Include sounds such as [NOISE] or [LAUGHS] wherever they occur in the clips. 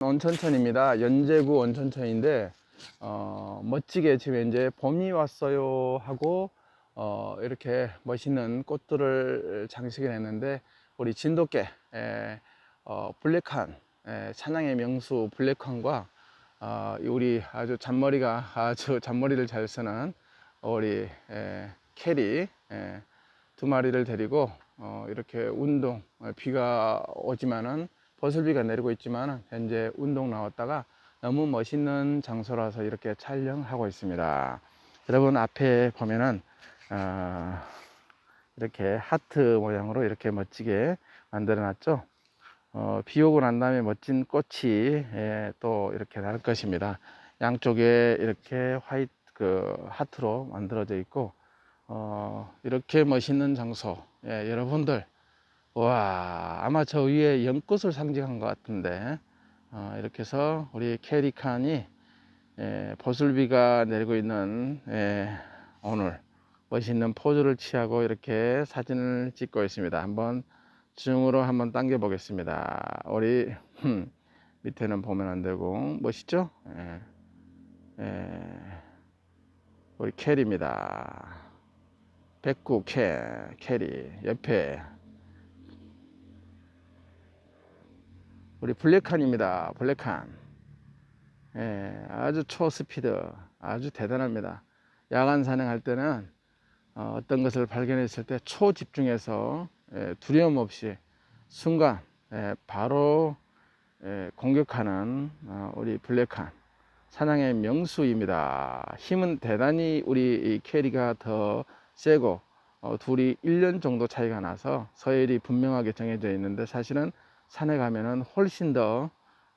온천천입니다. 연제구 온천천인데 어, 멋지게 지금 이제 봄이 왔어요 하고 어, 이렇게 멋있는 꽃들을 장식을 했는데 우리 진돗개 에, 어, 블랙한 에, 찬양의 명수 블랙한과 어, 우리 아주 잔머리가 아주 잔머리를 잘 쓰는 우리 에, 캐리 에, 두 마리를 데리고 어, 이렇게 운동 어, 비가 오지만은 버슬비가 내리고 있지만 현재 운동 나왔다가 너무 멋있는 장소라서 이렇게 촬영하고 있습니다. 여러분 앞에 보면은 어, 이렇게 하트 모양으로 이렇게 멋지게 만들어 놨죠. 어, 비 오고 난 다음에 멋진 꽃이 예, 또 이렇게 날 것입니다. 양쪽에 이렇게 화이트 그 하트로 만들어져 있고 어, 이렇게 멋있는 장소 예, 여러분들 와 아마 저 위에 연꽃을 상징한 것 같은데 어, 이렇게 해서 우리 캐리칸이 예, 보슬비가 내리고 있는 예, 오늘 멋있는 포즈를 취하고 이렇게 사진을 찍고 있습니다. 한번 줌으로 한번 당겨 보겠습니다. 우리 흠, 밑에는 보면 안 되고 멋있죠? 예, 예, 우리 캐리입니다. 백구 캐 캐리 옆에 우리 블랙칸입니다. 블랙칸. 예, 아주 초스피드, 아주 대단합니다. 야간 산행할 때는 어, 떤 것을 발견했을 때 초집중해서 예, 두려움 없이 순간 예, 바로 예, 공격하는 어, 우리 블랙칸 사냥의 명수입니다. 힘은 대단히 우리 이 캐리가 더 세고 어, 둘이 1년 정도 차이가 나서 서열이 분명하게 정해져 있는데 사실은 산에 가면은 훨씬 더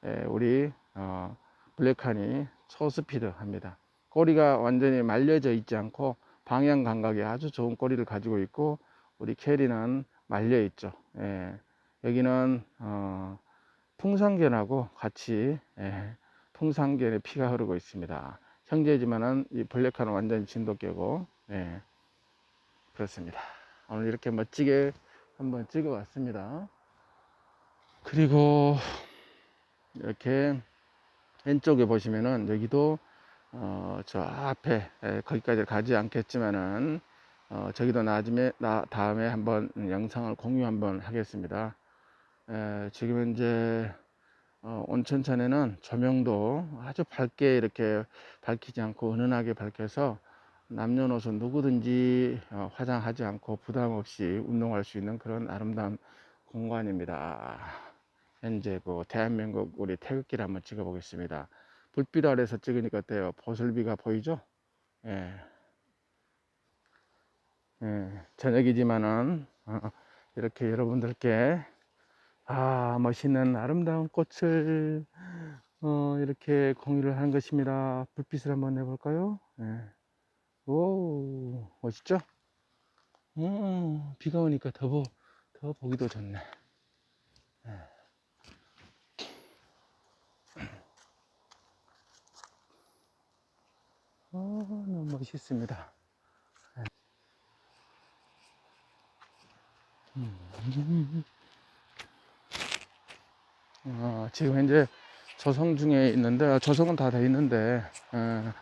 예, 우리 어, 블랙칸이 초스피드 합니다. 꼬리가 완전히 말려져 있지 않고 방향 감각이 아주 좋은 꼬리를 가지고 있고 우리 캐리는 말려 있죠. 예, 여기는 어, 풍산견하고 같이 예, 풍산견의 피가 흐르고 있습니다. 형제지만은 이 블랙칸은 완전히 진돗개고 예, 그렇습니다. 오늘 이렇게 멋지게 한번 찍어 왔습니다. 그리고 이렇게 왼쪽에 보시면은 여기도 어, 저 앞에 에, 거기까지 가지 않겠지만은 어, 저기도 나중에 나 다음에 한번 영상을 공유 한번 하겠습니다. 에, 지금 현재 어, 온천천에는 조명도 아주 밝게 이렇게 밝히지 않고 은은하게 밝혀서 남녀노소 누구든지 어, 화장하지 않고 부담 없이 운동할 수 있는 그런 아름다운 공간입니다. 현재 그 대한민국 우리 태극기를 한번 찍어 보겠습니다. 불빛 아래서 찍으니까 어때요? 보슬비가 보이죠? 예. 예, 저녁이지만은 어, 이렇게 여러분들께 아 멋있는 아름다운 꽃을 어, 이렇게 공유를 하는 것입니다. 불빛을 한번 내볼까요? 예. 오 멋있죠? 음, 비가 오니까 더, 보, 더 보기도 좋네. 어, 너무 멋있습니다. 음. 어, 지금 현재 조성 중에 있는데, 조성은 다 돼 있는데, 어,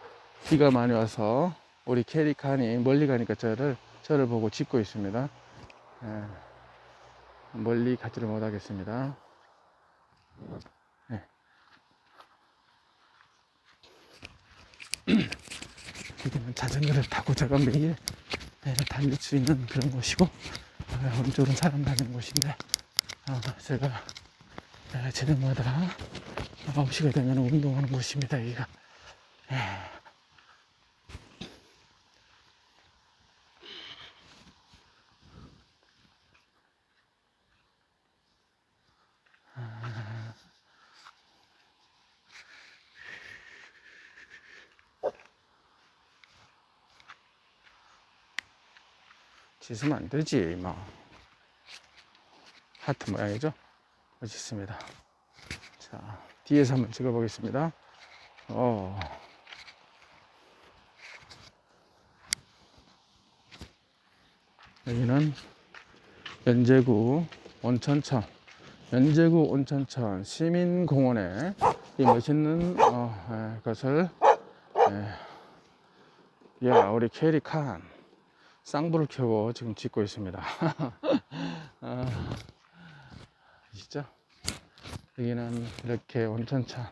비가 많이 와서 우리 캐리칸이 멀리 가니까 저를, 저를 보고 짖고 있습니다. 예, 멀리 가지를 못하겠습니다. 예. [CLEARS THROAT] 여기는 자전거를 타고 제가 매일 예, 달릴 수 있는 그런 곳이고 어, 오른쪽은 사람 다니는 곳인데 어, 제가 예, 저녁마다 9시가 되면 운동하는 곳입니다 여기가 예. 짖으면 안 되지 뭐. 하트 모양이죠? 멋있습니다. 자 뒤에서 한번 찍어 보겠습니다. 어. 여기는 연제구 온천천. 연제구 온천천 시민공원에 이 멋있는 어, 에, 것을 에, 야 우리 캐리 칸 쌍불을 켜고 지금 짓고 있습니다. [LAUGHS] 아, 진짜 여기는 이렇게 온천천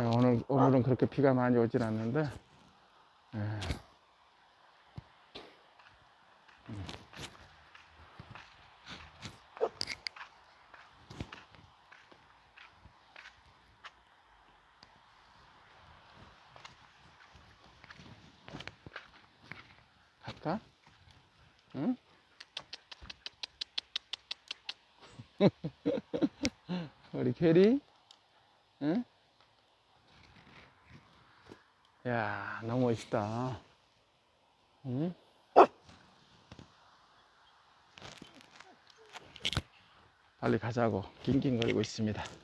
예, 오늘 오늘은 그렇게 비가 많이 오진 않는데 예. 음. 갈까? 응? [LAUGHS] 우리 캐리? 응? 야, 너무 멋있다. 응? 빨리 가자고 낑낑거리고 있습니다.